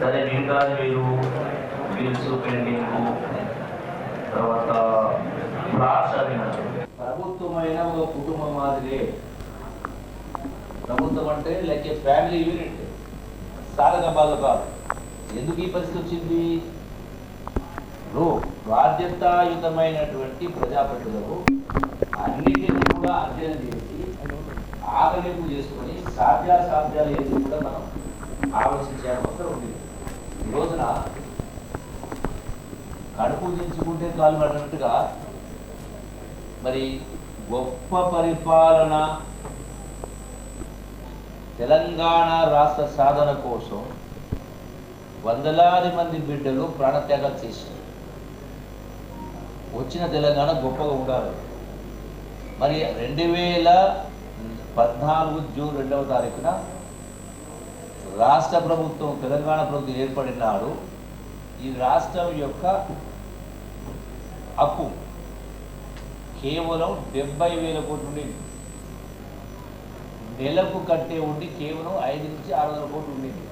సరే మిగతా మీరు. బిల్స్ పెండింగ్ తర్వాత ఫ్లాట్స్ అవి ప్రభుత్వమైన ఒక కుటుంబం మాదిరి. ప్రభుత్వం అంటే లైక్ ఏ ఫ్యామిలీ యూనిట్ సాధక బాధకాలు ఎందుకు ఈ పరిస్థితి వచ్చింది? బాధ్యతాయుతమైనటువంటి ప్రజాప్రతినిధులు అన్నిటిని కూడా అధ్యయనం చేసి ఆకలింపు చేసుకొని సాధ్యాసాధ్యాలు ఏది కూడా మనం ఆలోచించే అవసరం ఉంది ఈ రోజున కడుపు దించుకుంటే కాలు పడినట్టుగా మరి గొప్ప పరిపాలన తెలంగాణ రాష్ట్ర సాధన కోసం వందలాది మంది బిడ్డలు ప్రాణత్యాగం చేశారు. వచ్చిన తెలంగాణ గొప్పగా ఉండాలి. మరి రెండు వేల పద్నాలుగు జూన్ రెండవ తారీఖున రాష్ట్ర ప్రభుత్వం తెలంగాణ ప్రభుత్వం ఏర్పడిన నాడు ఈ రాష్ట్రం యొక్క అప్పు కేవలం డెబ్బై వేల కోట్లు ఉండేది నెలకు కట్టే ఉండి కేవలం ఐదు నుంచి ఆరు వందల కోట్లు ఉండేది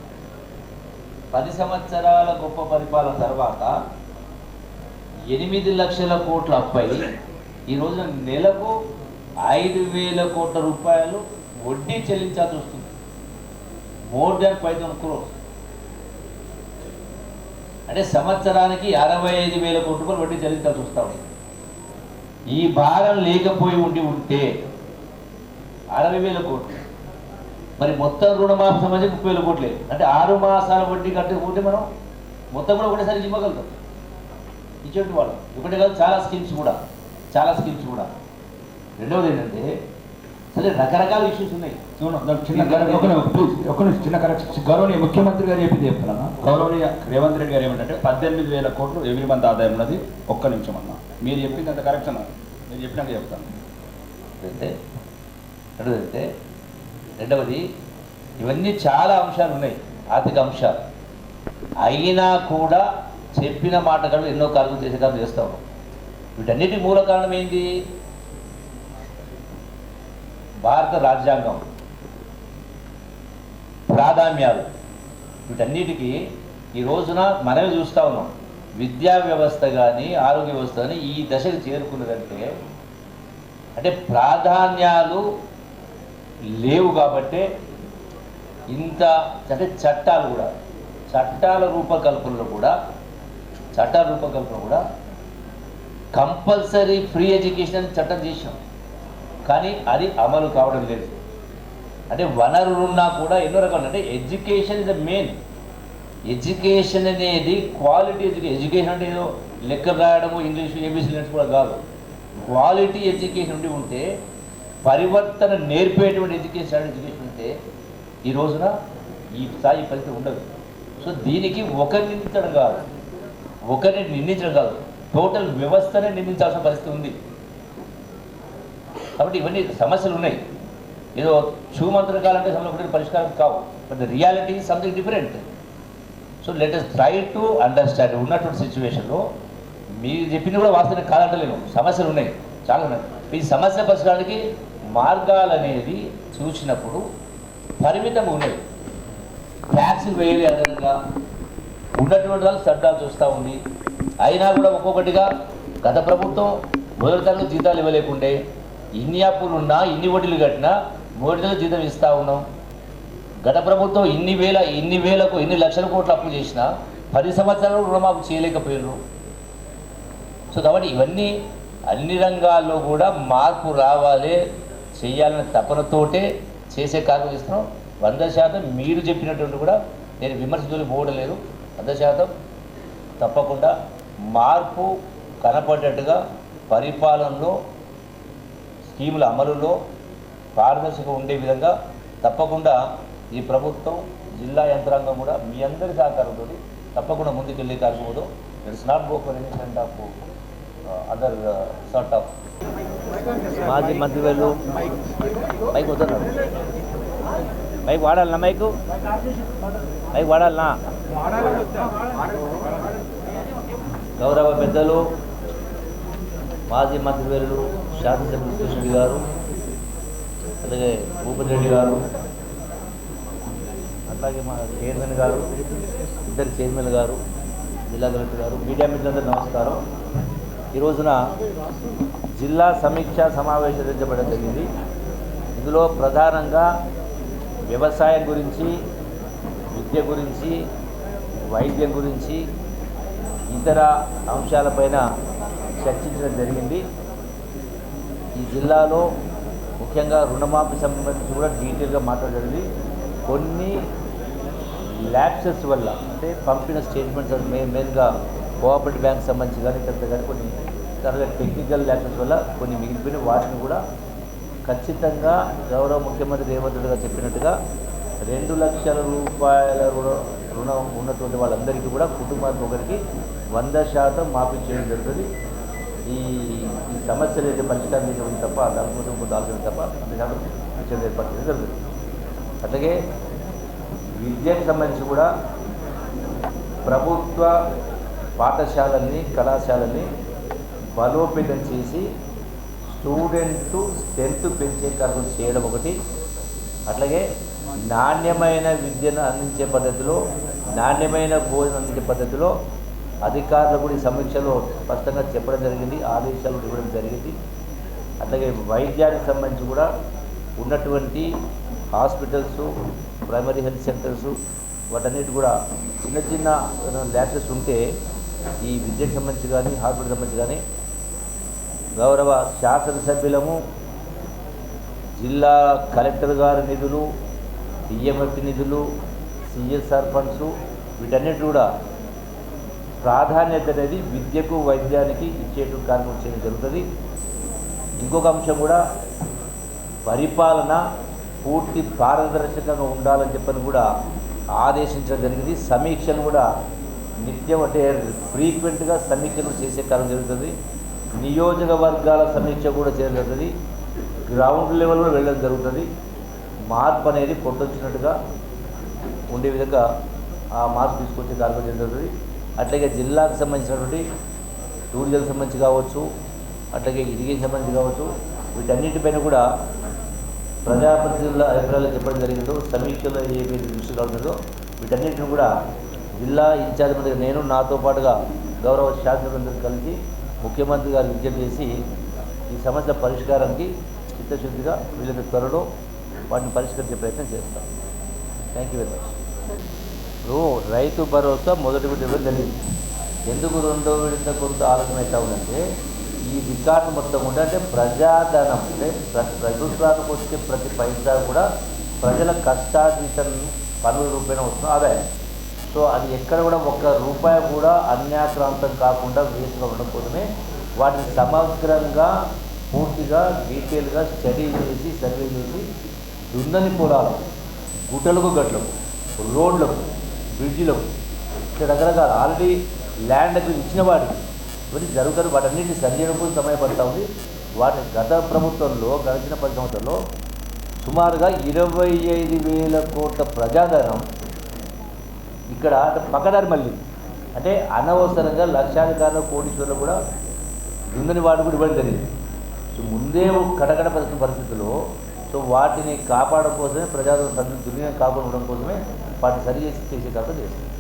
పది సంవత్సరాల గొప్ప పరిపాలన తర్వాత ఎనిమిది లక్షల కోట్ల అప్పై ఈ రోజున నెలకు ఐదు వేల కోట్ల రూపాయలు వడ్డీ చెల్లించాల్సి వస్తుంది. More than five thousand crores అంటే సంవత్సరానికి అరవై ఐదు వేల కోటి రూపాయలు వడ్డీ చెల్లించాల్సి వస్తా ఈ భారం లేకపోయి ఉండి ఉంటే అరవై వేల కోట్లు. మరి మొత్తం రుణమాఫీ సంబంధించి ముప్పై వేల కోట్లే అంటే ఆరు మాసాల వడ్డీ కట్టకపోతే మనం మొత్తం కూడా ఒకటేసారి ఇవ్వగలుగుతాం. ఇచ్చేటి వాళ్ళు. ఒకటే కాదు చాలా స్కీమ్స్ కూడా. చాలా స్కీమ్స్ కూడా. రెండవది ఏంటంటే సరే రకరకాల ఇష్యూస్ ఉన్నాయి. చిన్న కరెక్ట్ ఒక నిమిషం, ప్లీజ్ చిన్న కరెక్షన్. గౌరవనీయ ముఖ్యమంత్రి గారు చెప్పింది చెప్తున్నాను గౌరవనీయ రేవంత్ రెడ్డి గారు ఏమంటే పద్దెనిమిది వేల కోట్లు ఎవ్రీ మంత్ ఆదాయం ఉన్నది ఒక్క నిమిషం అన్న. మీరు చెప్పింది అంత కరెక్షన్ మీరు చెప్పినాక చెప్తాను. అంటే రెండవది ఇవన్నీ చాలా అంశాలు ఉన్నాయి. ఆర్థిక అంశాలు. అయినా కూడా చెప్పిన మాట కన్నా ఎన్నో కార్యక్రమం చేసే కార్యక్రమం చేస్తాం వీటన్నిటి మూల కారణం ఏంటి? భారత రాజ్యాంగం ప్రాధాన్యాలు. వీటన్నిటికీ ఈ రోజున మనమే చూస్తూ ఉన్నాం. విద్యా వ్యవస్థ కానీ ఆరోగ్య వ్యవస్థ కానీ ఈ దశకు చేరుకున్నదంటే అంటే ప్రాధాన్యాలు లేవు కాబట్టే ఇంత అంటే చట్టాలు కూడా చట్టాల రూపకల్పనలో కూడా చట్టాల రూపకల్పన కూడా కంపల్సరీ ఫ్రీ ఎడ్యుకేషన్ అని చట్టం చేసాం కానీ అది అమలు కావడం లేదు. అంటే వనరులున్నా కూడా ఎన్నో రకాలు అంటే education is the main. Education అనేది క్వాలిటీ ఎడ్యుకేషన్ ఎడ్యుకేషన్ అంటే ఏదో లెక్కలు రాయడము ఇంగ్లీష్ ఏబీసీ నేర్చుకోవడం కాదు. క్వాలిటీ ఎడ్యుకేషన్ ఉండి ఉంటే పరివర్తన నేర్పేటువంటి ఎడ్యుకేషన్ ఎడ్యుకేషన్ ఉంటే ఈ రోజున ఈ స్థాయి పరిస్థితి ఉండదు. సో దీనికి ఒకరిని నిందించడం కాదు. ఒకరిని నిందించడం కాదు. టోటల్ వ్యవస్థనే నిందించాల్సిన పరిస్థితి ఉంది. కాబట్టి ఇవన్నీ సమస్యలు ఉన్నాయి. ఏదో చూమంత్ర కాలంటే సమస్య పరిష్కారం కావు. But the reality something different so let us try to understand ఉన్నటువంటి సిచ్యువేషన్లో మీరు చెప్పింది కూడా వాస్తవం కాదంటలేను సమస్యలు ఉన్నాయి. చాలా ఉన్నాయి. ఈ సమస్య పరిష్కారానికి మార్గాలు అనేది చూసినప్పుడు పరిమితంగా ఉన్నాయి. ట్యాక్స్ వేయలే అదనంగా ఉన్నటువంటి వాళ్ళు చట్టాలు చూస్తూ ఉంది. అయినా కూడా ఒక్కొక్కటిగా గత ప్రభుత్వం మొదటి తరగతి జీతాలు ఇవ్వలేకుండే ఇన్ని అప్పులు ఉన్నా ఇన్ని వడ్డీలు కట్టినా మొదటి జీతం ఇస్తూ ఉన్నాం. గత ప్రభుత్వం ఇన్ని వేల ఇన్ని వేలకు ఇన్ని లక్షల కోట్లు అప్పు చేసినా పది సంవత్సరాలు రుణమాఫీ చేయలేకపోయారు సో కాబట్టి ఇవన్నీ అన్ని రంగాల్లో కూడా మార్పు రావాలి చేయాలనే తపనతోటే చేసే కార్యం ఇస్తున్నాం వంద శాతం మీరు చెప్పినటువంటి కూడా నేను విమర్శించలు పోవడలేదు వంద శాతం తప్పకుండా మార్పు కనపడ్డట్టుగా పరిపాలనలో స్కీముల అమలులో పారదర్శక ఉండే విధంగా తప్పకుండా ఈ ప్రభుత్వం జిల్లా యంత్రాంగం కూడా మీ అందరి సహకారంతో తప్పకుండా ముందుకెళ్ళే కార్యక్రమంలో it's not go for any kind of other sort of. మాజీ మంత్రివర్యులు మైక్ వద్దన్నారు. మైక్ వాడాలనా మైకు? మైక్ వాడాలనా? గౌరవ పెద్దలు మాజీ మంత్రివర్యులు శాసనసభ్యులు కృష్ణుడి గారు అలాగే భూపతి రెడ్డి గారు అట్లాగే మా చైర్మన్ గారు ఇద్దరు చైర్మన్ గారు జిల్లా కలెక్టర్ గారు మీడియా మిత్రులందరూ నమస్కారం. ఈ రోజున జిల్లా సమీక్ష సమావేశం నిర్వహించబడడం జరిగింది. ఇందులో ప్రధానంగా వ్యవసాయం గురించి విద్య గురించి వైద్యం గురించి ఇతర అంశాలపైన చర్చించడం జరిగింది. ఈ జిల్లాలో ముఖ్యంగా రుణమాఫీ సంబంధించి కూడా డీటెయిల్గా మాట్లాడేది కొన్ని ల్యాప్సెస్ వల్ల అంటే పంపిన స్టేట్మెంట్స్ మే మెయిన్ మెయిన్గా కోఆపరేటివ్ బ్యాంక్ సంబంధించి కానీ ఇతర కానీ కొన్ని తర్వాత టెక్నికల్ ల్యాప్సెస్ వల్ల కొన్ని మిగిలిపోయిన వాటిని కూడా ఖచ్చితంగా గౌరవ ముఖ్యమంత్రి రేవంత్ రెడ్డి గారు చెప్పినట్టుగా రెండు లక్షల రూపాయల రుణ రుణం ఉన్నటువంటి వాళ్ళందరికీ కూడా కుటుంబానికి ఒకరికి వంద శాతం మాఫీ చేయడం జరుగుతుంది. ఈ ఈ సమస్యలు అయితే పరిష్కారం చేయడం తప్ప దానికోసం కొంత ఆలోచన తప్ప అంతేకాదు విషయం ఏర్పాటు చేయడం జరుగుతుంది. అట్లాగే విద్యకు సంబంధించి కూడా ప్రభుత్వ పాఠశాలల్ని కళాశాలల్ని బలోపేతం చేసి స్టూడెంట్ స్ట్రెంత్ పెంచే కార్యక్రమం చేయడం ఒకటి. అట్లాగే నాణ్యమైన విద్యను అందించే పద్ధతిలో నాణ్యమైన భోజనం అందించే పద్ధతిలో అధికారులు కూడా ఈ సమీక్షలో స్పష్టంగా చెప్పడం జరిగింది ఆదేశాలు ఇవ్వడం జరిగింది. అట్లాగే వైద్యానికి సంబంధించి కూడా ఉన్నటువంటి హాస్పిటల్స్ ప్రైమరీ హెల్త్ సెంటర్స్ వాటన్నిటి కూడా చిన్న చిన్న ల్యాబ్సెస్ ఉంటే ఈ విద్యకు సంబంధించి కానీ హాస్పిటల్ సంబంధించి కానీ గౌరవ శాసనసభ్యులము జిల్లా కలెక్టర్ గారి నిధులు డిఎంఎఫ్ నిధులు సిఎస్ఆర్ ఫండ్స్ వీటన్నిటి కూడా ప్రాధాన్యత అనేది విద్యకు వైద్యానికి ఇచ్చేటు కార్యక్రమం చేయడం జరుగుతుంది. ఇంకొక అంశం కూడా పరిపాలన పూర్తి పారదర్శకంగా ఉండాలని చెప్పని కూడా ఆదేశించడం జరిగింది. సమీక్షను కూడా నిత్యం అంటే ఫ్రీక్వెంట్గా సమీక్షలు చేసే కాలం జరుగుతుంది. నియోజకవర్గాల సమీక్ష కూడా చేయడం జరుగుతుంది. గ్రౌండ్ లెవెల్లో వెళ్ళడం జరుగుతుంది. మార్పు అనేది కొట్టొచ్చినట్టుగా ఉండే విధంగా ఆ మార్పు తీసుకొచ్చే కార్యక్రమం జరుగుతుంది. అట్లాగే జిల్లాకు సంబంధించినటువంటి టూరిజం సంబంధించి కావచ్చు అట్లాగే ఇరిగేషన్ సంబంధించి కావచ్చు వీటన్నిటిపైన కూడా ప్రజాప్రతినిధుల అభిప్రాయాలు చెప్పడం జరిగిందో సమీక్షలో ఏమైతే దృష్టి కావుతుందో వీటన్నిటిని కూడా జిల్లా ఇన్ఛార్జ్ మంత్రి నేను నాతో పాటుగా గౌరవ శాసనసభ్యులందరూ కలిసి ముఖ్యమంత్రి గారు విజ్ఞప్తి చేసి ఈ సమస్య పరిష్కారానికి చిత్తశుద్ధిగా వీళ్ళకి త్వరలో వాటిని పరిష్కరించే ప్రయత్నం చేస్తాం. థ్యాంక్ యూ వెరీ మచ్ ఇప్పుడు రైతు భరోసా మొదటి విడత ఇవ్వడం జరిగింది ఎందుకు రెండో విడత కొంత ఆలోచన అవుతా ఉందంటే ఈ రికార్డు మొత్తం కూడా అంటే ప్రజాధనం అంటే ప్రభుత్వానికి వచ్చే ప్రతి పైసా కూడా ప్రజల కష్టార్జితం పనుల రూపేణ వస్తున్న ఆదాయం సో అది ఎక్కడ కూడా ఒక్క రూపాయి కూడా అన్యాక్రాంతం కాకుండా వేసుకోవడం ఉండడం కోసమే వాటిని సమగ్రంగా పూర్తిగా డీటెయిల్గా స్టడీ చేసి సర్వే చేసి దున్నని పొలాలు గుట్టలకు గట్లకు రోడ్లకు బ్రిడ్జిలకు ఇట్లా రకరకాల ఆల్రెడీ ల్యాండ్కి ఇచ్చిన వాటికి. ఇవన్నీ జరుగుతారు. వాటన్నిటిని సరి చేయడం కోసం సమయపడతా ఉంది. వాటి గత ప్రభుత్వంలో గడిచిన పది సంవత్సరాల్లో సుమారుగా ఇరవై ఐదు వేల కోట్ల ప్రజాధనం ఇక్కడ అంటే పక్కదారి మళ్ళీ అంటే అనవసరంగా లక్షాధికారుల కోటీశ్వరులు కూడా దుందని వాడు కూడా ఇవ్వడం జరిగింది. ముందే కడగడ పరిస్థితి పరిస్థితుల్లో సో వాటిని కాపాడడం కోసమే ప్రజాధనం దుర్వినియోగం కాకుండా ఉండడం కోసమే వాటిని సరి చేసి చేసే కాకుండా చేస్తుంది